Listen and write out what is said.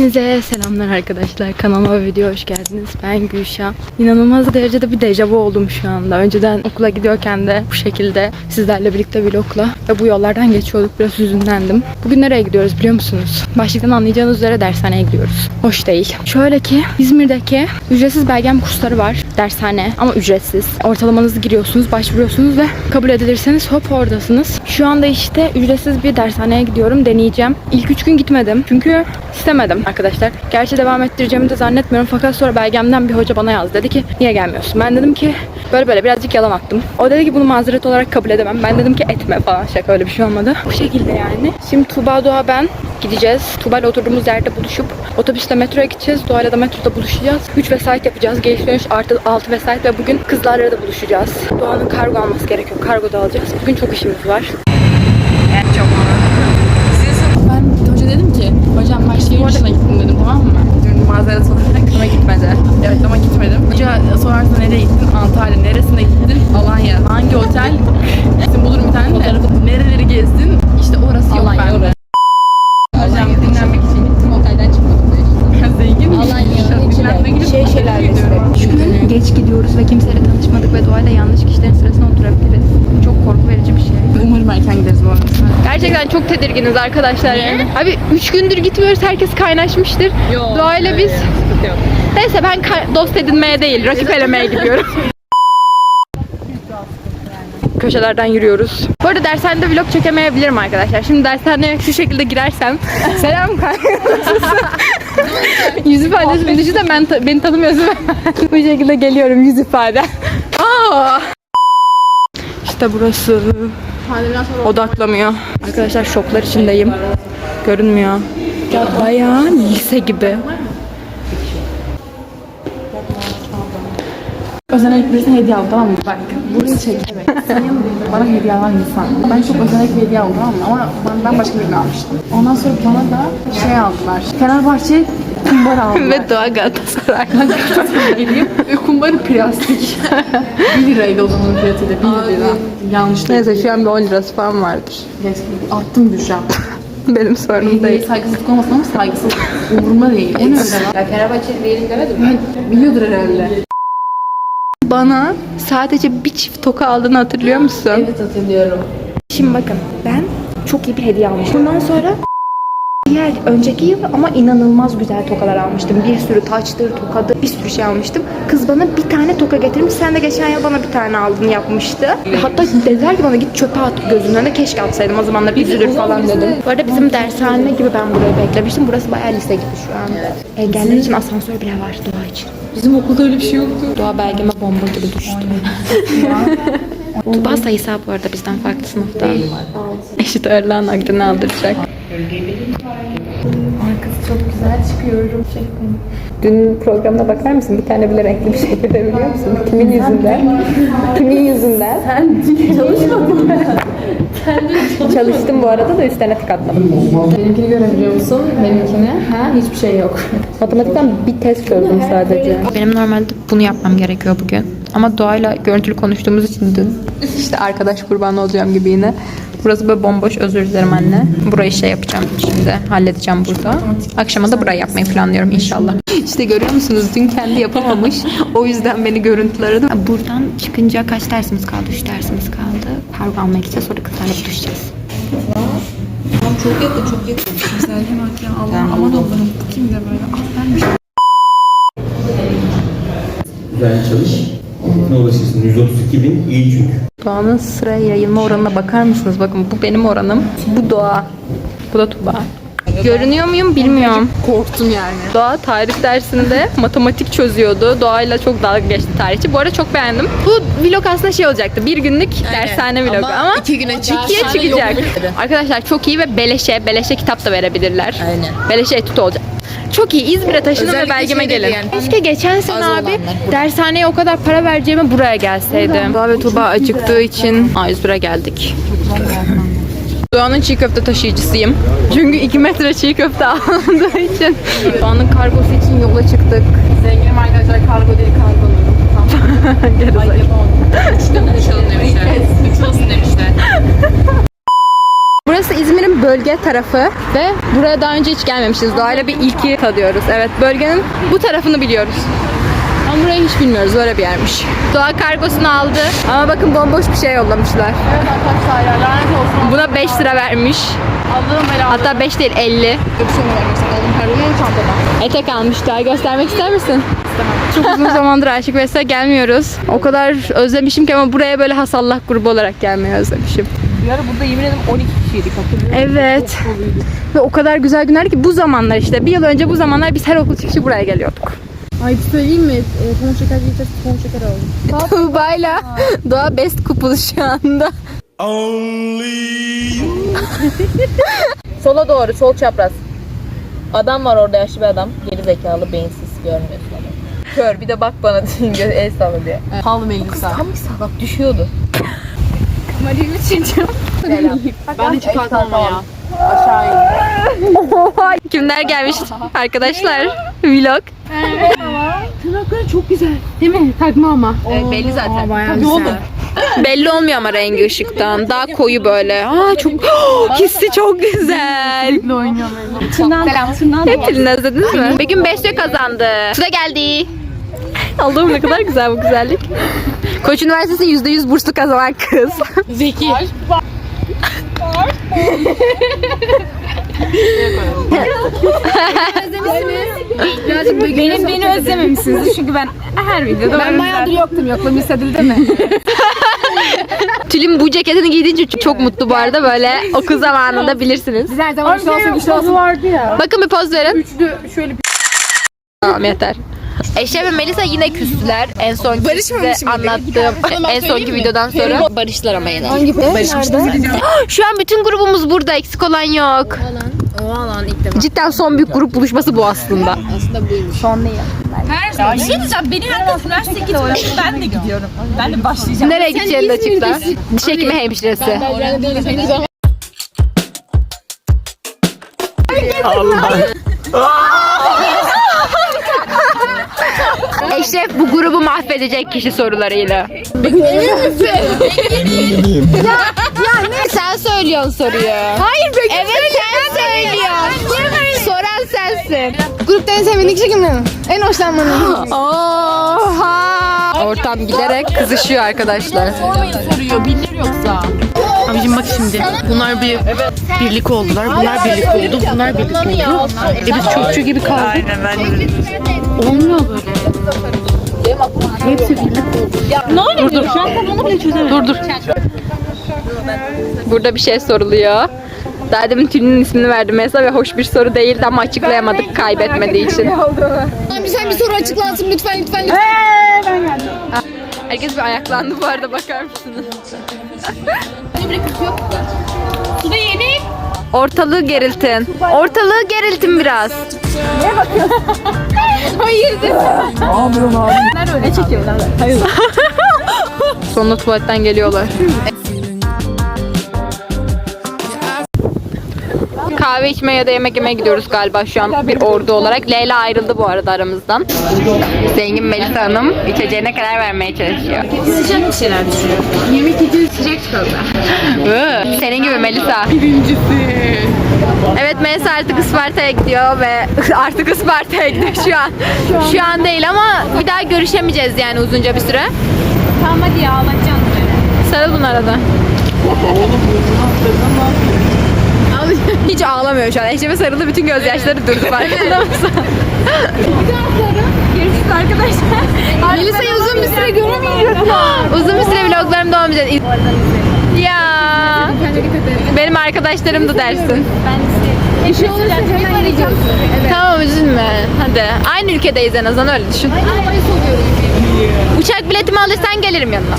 Hepinize selamlar arkadaşlar. Kanalıma ve videoya hoş geldiniz. Ben Gülşah. İnanılmaz derecede bir dejavu oldum şu anda. Önceden okula gidiyorken de bu şekilde sizlerle birlikte vlogla ve bu yollardan geçiyorduk. Biraz hüzünlendim. Bugün nereye gidiyoruz biliyor musunuz? Başlıktan anlayacağınız üzere dershaneye gidiyoruz. Hoş değil. Şöyle ki İzmir'deki ücretsiz belgem kursları var. Dershane ama ücretsiz. Ortalamanızı giriyorsunuz, başvuruyorsunuz ve kabul edilirseniz hop oradasınız. Şu anda işte ücretsiz bir dershaneye gidiyorum. Deneyeceğim. İlk üç gün gitmedim. Çünkü istemedim arkadaşlar. Gerçi devam ettireceğimi de zannetmiyorum. Fakat sonra belgemden bir hoca bana yazdı. Dedi ki niye gelmiyorsun? Ben dedim ki böyle böyle birazcık yalan attım. O dedi ki bunu mazeret olarak kabul edemem. Ben dedim ki etme falan. Şaka öyle bir şey olmadı. Bu şekilde yani. Şimdi Tuğba Doğa ben gideceğiz. Tuğba ile oturduğumuz yerde buluşup otobüsle metroya gideceğiz. Doğayla da metroda buluşacağız. 3 vesait yapacağız. Geliş dönüş artı 6 vesait ve bugün kızlarla da buluşacağız. Doğanın kargo alması gerekiyor. Kargo da alacağız. Bugün çok işimiz var. Ben hoca dedim ki, hocam ben şehir dışına gittim dedim tamam mı? Dün mazeret olarak ama gitmedi. Evet ama gitmedim. Hoca sorarsa nereye gittin? Antalya. Neresine gittin? Alanya. Hangi otel? Şimdi bulurum bir tane de. Nereleri gezdin? İşte orası yok bende. Hocam dinlenmek için gittim. Otelden çıkmadım da işte. Zengin Alanya. Dinlenmek için Şey şeyler Gün geç gidiyoruz ve kimseyle tanışmadık ve doğayla yanlış kişilerin sırasına oturabiliriz. Bu Çok korku verici bir şey. Umarım erken gideriz bu arada. Gerçekten çok tedirginiz arkadaşlar yani. Abi 3 gündür gitmiyoruz. Herkes kaynaşmıştır. Doğayla biz Neyse ben dost edinmeye değil, rakip elemeye gidiyorum. Köşelerden yürüyoruz. Bu arada dershanede vlog çekemeyebilirim arkadaşlar. Şimdi dershaneye şu şekilde girersem Selam kanka. yüz ifadesi düşünce ben ta- beni tanımıyorsun. Bu şekilde geliyorum yüz ifade. Aa! İşte burası. Odaklamıyor. Arkadaşlar şoklar içindeyim. Görünmüyor. Ya bayağı lise gibi. Özenerek birisine hediye aldım tamam mı? Bak burayı çek. Evet. Senin bana hediye alan insan. Ben çok özenerek bir hediye aldım tamam mı? Ama ben, ben başka birini almıştım. Ondan sonra bana da şey aldılar. Fenerbahçe kumbar aldılar. Ve Doğa Galatasaray. geleyim. Ve kumbarı plastik. 1 liraydı o zamanın fiyatıyla. 1 lira. Yanlış. Neyse şu an bir 10 lirası falan vardır. Gerçekten Attım Gülşah. Benim sorunum değil. saygısızlık olmasın ama saygısız. Umurumda değil. En öyle. Ya Fenerbahçe diyelim demedim mi? Biliyordur herhalde. Bana sadece bir çift toka aldığını hatırlıyor musun? Evet hatırlıyorum. Şimdi bakın ben çok iyi bir hediye almıştım. Bundan sonra diğer önceki yıl ama inanılmaz güzel tokalar almıştım. Bir sürü taçtır, tokadır, bir sürü şey almıştım. Kız bana bir tane toka getirmiş. Sen de geçen yıl bana bir tane aldın yapmıştı. Hatta dediler ki bana git çöpe at gözünün önüne. Keşke atsaydım o zamanlar üzülür falan dedim. Bu arada bizim dershane gibi ben burayı beklemiştim. Burası bayağı lise gibi şu an. Engeller için asansör bile var doğa için. Bizim okulda öyle bir şey yoktu. Doğa belgeme bomba gibi düştü. Tuba sayısı bu arada bizden farklı sınıfta. Eşit ağırlığın aklını aldıracak. Arkası çok güzel çıkıyorum. Dün programına bakar mısın? Bir tane bile renkli bir şey görebiliyor musun? Kimin yüzünden? Kimin yüzünden? Sen çalışmadın Çalıştım bu arada da üstlerine tık atmadım. Benimkini görebiliyor musun? Benimkini. Ha? Hiçbir şey yok. Matematikten bir test çözdüm sadece. Benim normalde bunu yapmam gerekiyor bugün. Ama doğayla görüntülü konuştuğumuz için dün işte arkadaş kurbanı olacağım gibi yine. Burası böyle bomboş özür dilerim anne. Burayı şey yapacağım şimdi halledeceğim burada. Akşama da burayı yapmayı planlıyorum inşallah. İşte görüyor musunuz dün kendi yapamamış. O yüzden beni görüntüler aradı. Buradan çıkınca kaç dersimiz kaldı? 3 dersimiz kaldı. Kargo almaya gideceğiz sonra kızlarla buluşacağız. Çok yakın, çok yakın. Güzel bak ya. Allah, aman Allah'ım. Kim de böyle. Ah ben bir Güzel çalış. Ne ulaşırsın? 132 bin iyi çünkü. Doğanın sıraya yayılma oranına bakar mısınız? Bakın bu benim oranım. Bu doğa. Bu da Tuba. Görünüyor muyum bilmiyorum. korktum yani. Doğa tarih dersinde matematik çözüyordu. Doğayla çok dalga geçti tarihçi. Bu arada çok beğendim. Bu vlog aslında şey olacaktı. Bir günlük dershane vlogu ama, iki güne çık. ikiye çıkacak. Arkadaşlar çok iyi ve beleşe, beleşe kitap da verebilirler. Aynen. Beleşe etüt olacak. Çok iyi. İzmir'e taşının ve Özellikle belgeme şeyde gelin. yani. Keşke geçen sene Az abi olanlar burada. dershaneye o kadar para vereceğime buraya gelseydim. Doğa ve Tuba acıktığı için A101'e geldik. Doğan'ın çiğ köfte taşıyıcısıyım. Çünkü 2 metre çiğ köfte alındığı için. Doğan'ın kargosu için yola çıktık. Zenginim arkadaşlar kargo değil kargo. Geri Ay yapamadım. Üç olsun demişler. Üç olsun demişler. Burası İzmir'in bölge tarafı ve buraya daha önce hiç gelmemişiz. Doğayla bir ilki tadıyoruz. Evet bölgenin bu tarafını biliyoruz. Ama burayı hiç bilmiyoruz. Öyle bir yermiş. Doğa kargosunu aldı. Ama bakın bomboş bir şey yollamışlar. Evet arkadaşlar ya lanet olsun. Buna 5 lira vermiş. Allah'ım belalı. Hatta 5 değil 50. bir şey mi vermek istedim? Aldım pardon çantada. Etek almışlar. Göstermek ister misin? Çok uzun zamandır Aşık Veysel gelmiyoruz. O kadar özlemişim ki ama buraya böyle Hasallah grubu olarak gelmeyi özlemişim. Bir ara burada yemin ederim 12 kişiydik hatırlıyor Evet. Ve o kadar güzel günler ki bu zamanlar işte. Bir yıl önce bu zamanlar biz her okul çıkışı buraya geliyorduk. Ay söyleyeyim mi? E, pamuk şeker yiyeceğiz. Pamuk şeker aldım. Tuğba'yla Doğa best couple şu anda. Sola doğru, sol çapraz. Adam var orada yaşlı bir adam. Geri zekalı, beyinsiz görmüyorsun adamı. Kör bir de bak bana el salla diye. Pahalı Melisa. Tam salak düşüyordu. Ben hiç kalkamam ya. Aşağı in. Kimler gelmiş arkadaşlar? Vlog. Evet, belli zaten. Ne oldu? Belli olmuyor ama rengi ışıktan. Daha koyu böyle. Aa çok hissi çok güzel. Hep dilini özlediniz mi? Bir gün Besyo kazandı. Su da geldi. Allah'ım ne kadar güzel bu güzellik. Koç Üniversitesi %100 burslu kazanan kız. Zeki. Benim beni özlememişsiniz çünkü ben her videoda ben bayağıdır yoktum yokluğum hissedildi mi? Tülin bu ceketini giydiğince çok mutlu bu arada böyle okul zamanında bilirsiniz. Biz her zaman güçlü olsun güçlü olsun. vardı ya. Bakın bir poz verin. Üçlü şöyle Tamam yeter. Eşe ve Melisa yine küstüler. En son size anlattığım en sonki videodan sonra barıştılar ama yine. Hangi barışmıştınız? Şu an bütün grubumuz burada. Eksik olan yok. O alan ilk defa. Cidden son büyük grup buluşması bu aslında. Aslında buymuş. Son değil. Bir şey diyeceğim. Beni herkes üniversiteye gitmiyor. Ben de gidiyorum. Ben de başlayacağım. Nereye gideceğini de açıkla. Diş hekimi hemşiresi. Eşref bu grubu mahvedecek kişi sorularıyla. ya, ya ne? Sen söylüyorsun soruyu. Hayır be Evet sen söylüyorsun. Soran sensin. Grupta en sevmediğin kişi kim benim? En hoşlanmadığım. Oha. Ortam giderek kızışıyor arkadaşlar. sormayın soruyor. Bilir yoksa. Abicim bak şimdi. Bunlar bir birlik oldular. Bunlar birlik oldu. Bunlar birlik oldu. E biz çöpçü gibi kaldık. Aynen ben Olmuyor böyle. Hepsi birlik oldu. ne oluyor? Dur dur. Şu an onu bile çözemedim. Dur dur. Burada bir şey soruluyor. Daha demin Tülin'in ismini verdim mesela ve hoş bir soru değildi ama açıklayamadık kaybetmediği için. Sen bir soru açıklansın lütfen lütfen lütfen. Herkes bir ayaklandı bu arada bakar mısınız? Ortalığı geriltin. Ortalığı geriltin biraz. Sonunda tuvaletten geliyorlar. Kahve içmeye ya da yemek yemeye gidiyoruz galiba şu an bir ordu olarak. Leyla ayrıldı bu arada aramızdan. Zengin Melisa Hanım içeceğine karar vermeye çalışıyor. Sıcak bir şeyler düşünüyor. Yemek yiyeceğiz sıcak çikolata. Senin gibi Melisa. Evet Melisa artık Isparta'ya gidiyor ve artık Isparta'ya gidiyor şu an. Şu an değil ama bir daha görüşemeyeceğiz yani uzunca bir süre. Tamam hadi ya ağlatacaksın beni. Sarıl bunlara da. Hiç ağlamıyor şu an. Eşime sarıldı bütün gözyaşları durdu farkında mısın? Görüşürüz arkadaşlar. Melisa'yı uzun bir süre göremeyeceğiz. uzun bir süre vloglarımda olmayacak. Ya. Benim arkadaşlarım da dersin. Bir şey olursa hemen arayacağım. Tamam üzülme. Hadi. Aynı ülkedeyiz en azından öyle düşün. Uçak biletimi alırsan gelirim yanına.